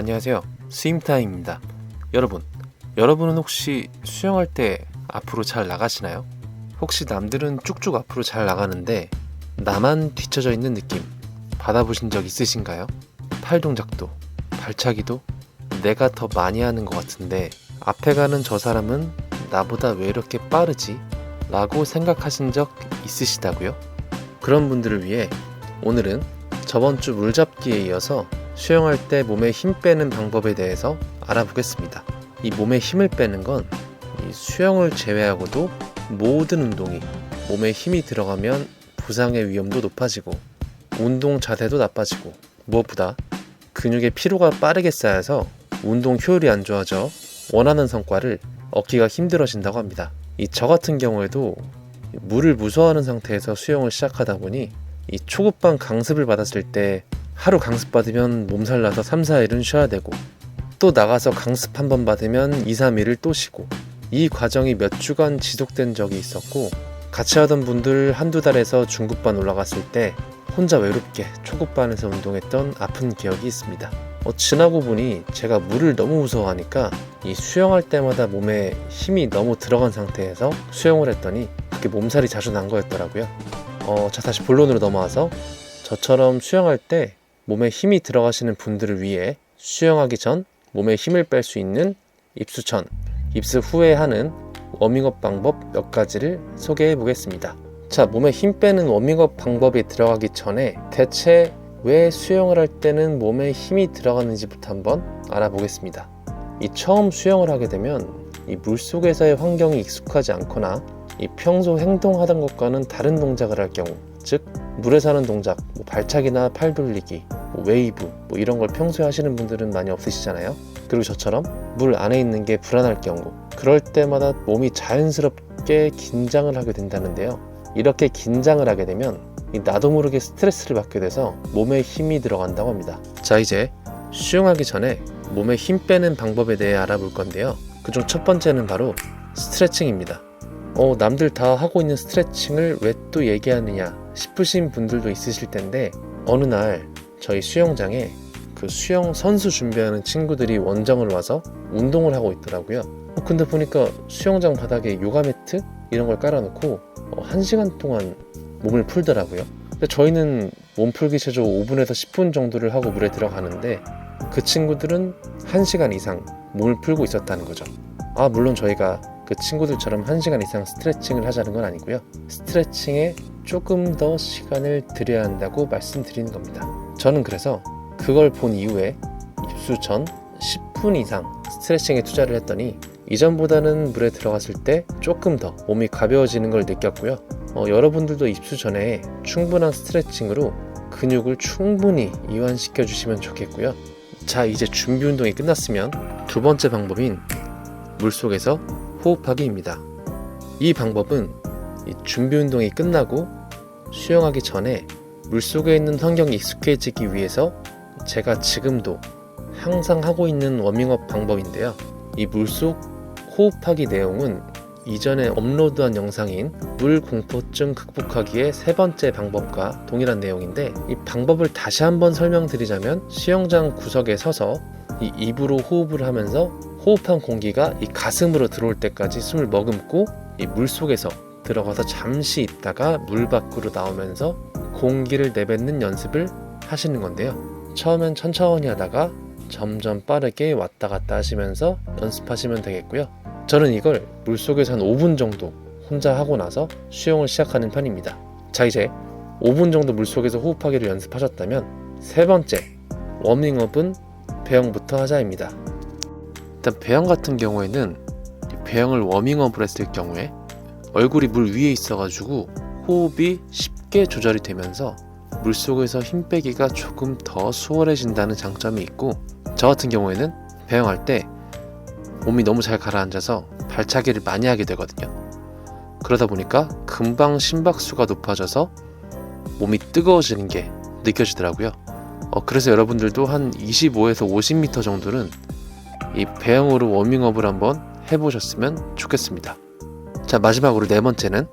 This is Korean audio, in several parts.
안녕하세요. 스임타임입니다. 여러분, 여러분은 혹시 수영할 때 앞으로 잘 나가시나요? 혹시 남들은 쭉쭉 앞으로 잘 나가는데 나만 뒤쳐져 있는 느낌 받아보신 적 있으신가요? 팔 동작도, 발차기도 내가 더 많이 하는 것 같은데 앞에 가는 저 사람은 나보다 왜 이렇게 빠르지? 라고 생각하신 적 있으시다고요? 그런 분들을 위해 오늘은 저번 주 물잡기에 이어서 수영할 때 몸에 힘 빼는 방법에 대해서 알아보겠습니다. 이 몸에 힘을 빼는 건이 수영을 제외하고도 모든 운동이 몸에 힘이 들어가면 부상의 위험도 높아지고 운동 자세도 나빠지고 무엇보다 근육의 피로가 빠르게 쌓여서 운동 효율이 안 좋아져 원하는 성과를 얻기가 힘들어진다고 합니다. 이 저 같은 경우에도 물을 무서워하는 상태에서 수영을 시작하다 보니 이 초급반 강습을 받았을 때 하루 강습 받으면 몸살 나서 3, 4일은 쉬어야 되고 또 나가서 강습 한 번 받으면 2, 3일을 또 쉬고 이 과정이 몇 주간 지속된 적이 있었고 같이 하던 분들 한두 달에서 중급반 올라갔을 때 혼자 외롭게 초급반에서 운동했던 아픈 기억이 있습니다. 어, 지나고 보니 제가 물을 너무 무서워하니까 이 수영할 때마다 몸에 힘이 너무 들어간 상태에서 수영을 했더니 그게 몸살이 자주 난 거였더라고요. 어, 자 다시 본론으로 넘어와서 저처럼 수영할 때 몸에 힘이 들어가시는 분들을 위해 수영하기 전 몸에 힘을 뺄 수 있는 입수천, 입수 후에 하는 워밍업 방법 몇 가지를 소개해 보겠습니다. 자, 몸에 힘 빼는 워밍업 방법이 들어가기 전에 대체 왜 수영을 할 때는 몸에 힘이 들어가는지부터 한번 알아보겠습니다. 이 처음 수영을 하게 되면 이 물속에서의 환경이 익숙하지 않거나 이 평소 행동하던 것과는 다른 동작을 할 경우, 즉 물에 사는 동작, 뭐 발차기나 팔 돌리기, 뭐 웨이브 뭐 이런 걸 평소에 하시는 분들은 많이 없으시잖아요. 그리고 저처럼 물 안에 있는 게 불안할 경우, 그럴 때마다 몸이 자연스럽게 긴장을 하게 된다는데요. 이렇게 긴장을 하게 되면 이 나도 모르게 스트레스를 받게 돼서 몸에 힘이 들어간다고 합니다. 자 이제 수영하기 전에 몸에 힘 빼는 방법에 대해 알아볼 건데요. 그중 첫 번째는 바로 스트레칭입니다. 어, 남들 다 하고 있는 스트레칭을 왜 또 얘기하느냐 싶으신 분들도 있으실 텐데 어느 날 저희 수영장에 그 수영 선수 준비하는 친구들이 원정을 와서 운동을 하고 있더라고요. 어, 근데 보니까 수영장 바닥에 요가 매트 이런 걸 깔아놓고 어, 1시간 동안 몸을 풀더라고요. 근데 저희는 몸 풀기 최저 5분에서 10분 정도를 하고 물에 들어가는데 그 친구들은 1시간 이상 몸을 풀고 있었다는 거죠. 아, 물론 저희가 그 친구들처럼 1시간 이상 스트레칭을 하자는 건 아니고요. 스트레칭에 조금 더 시간을 들여야 한다고 말씀드리는 겁니다. 저는 그래서 그걸 본 이후에 입수 전 10분 이상 스트레칭에 투자를 했더니 이전보다는 물에 들어갔을 때 조금 더 몸이 가벼워지는 걸 느꼈고요. 어, 여러분들도 입수 전에 충분한 스트레칭으로 근육을 충분히 이완시켜 주시면 좋겠고요. 자, 이제 준비 운동이 끝났으면 두 번째 방법인 물속에서 호흡하기입니다. 이 방법은 이 준비 운동이 끝나고 수영하기 전에 물속에 있는 환경이 익숙해지기 위해서 제가 지금도 항상 하고 있는 워밍업 방법인데요. 이 물속 호흡하기 내용은 이전에 업로드한 영상인 물 공포증 극복하기의 세 번째 방법과 동일한 내용인데 이 방법을 다시 한번 설명드리자면 수영장 구석에 서서 이 입으로 호흡을 하면서 호흡한 공기가 이 가슴으로 들어올 때까지 숨을 머금고 이 물 속에서 들어가서 잠시 있다가 물 밖으로 나오면서 공기를 내뱉는 연습을 하시는 건데요. 처음엔 천천히 하다가 점점 빠르게 왔다 갔다 하시면서 연습하시면 되겠고요. 저는 이걸 물속에서 한 5분 정도 혼자 하고 나서 수영을 시작하는 편입니다. 자, 이제 5분 정도 물속에서 호흡하기를 연습하셨다면 세 번째 워밍업은 배영부터 하자입니다. 일단 배영 같은 경우에는 배영을 워밍업을 했을 경우에 얼굴이 물 위에 있어가지고 호흡이 쉽게 조절이 되면서 물속에서 힘 빼기가 조금 더 수월해진다는 장점이 있고 저 같은 경우에는 배영할 때 몸이 너무 잘 가라앉아서 발차기를 많이 하게 되거든요. 그러다 보니까 금방 심박수가 높아져서 몸이 뜨거워지는 게 느껴지더라고요. 어, 그래서 여러분들도 한 25에서 50m 정도는 이 배영으로 워밍업을 한번 해보셨으면 좋겠습니다. 자, 마지막으로 네 번째는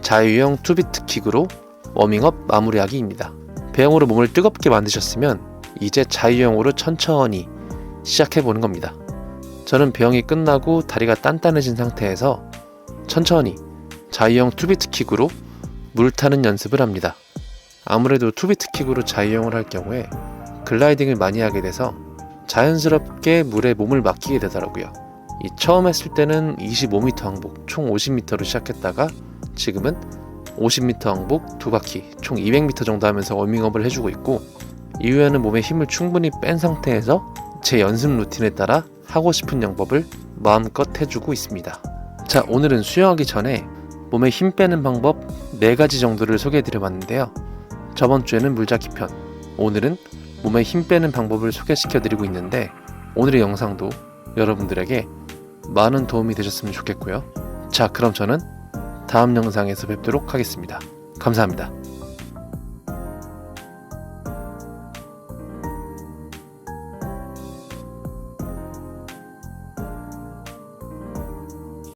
자유형 투비트 킥으로 워밍업 마무리하기입니다. 배영으로 몸을 뜨겁게 만드셨으면 이제 자유형으로 천천히 시작해 보는 겁니다. 저는 배영이 끝나고 다리가 단단해진 상태에서 천천히 자유형 투비트 킥으로 물 타는 연습을 합니다. 아무래도 투비트 킥으로 자유형을 할 경우에 글라이딩을 많이 하게 돼서 자연스럽게 물에 몸을 맡기게 되더라고요. 이 처음 했을 때는 25m 항복 총 50m로 시작했다가 지금은 50m 항복 두 바퀴 총 200m 정도 하면서 워밍업을 해주고 있고 이후에는 몸에 힘을 충분히 뺀 상태에서 제 연습 루틴에 따라 하고 싶은 영법을 마음껏 해주고 있습니다. 자, 오늘은 수영하기 전에 몸에 힘 빼는 방법 4가지 정도를 소개해드려 봤는데요. 저번 주에는 물잡기 편, 오늘은 몸에 힘 빼는 방법을 소개시켜 드리고 있는데 오늘의 영상도 여러분들에게 많은 도움이 되셨으면 좋겠고요. 자, 그럼 저는 다음 영상에서 뵙도록 하겠습니다. 감사합니다.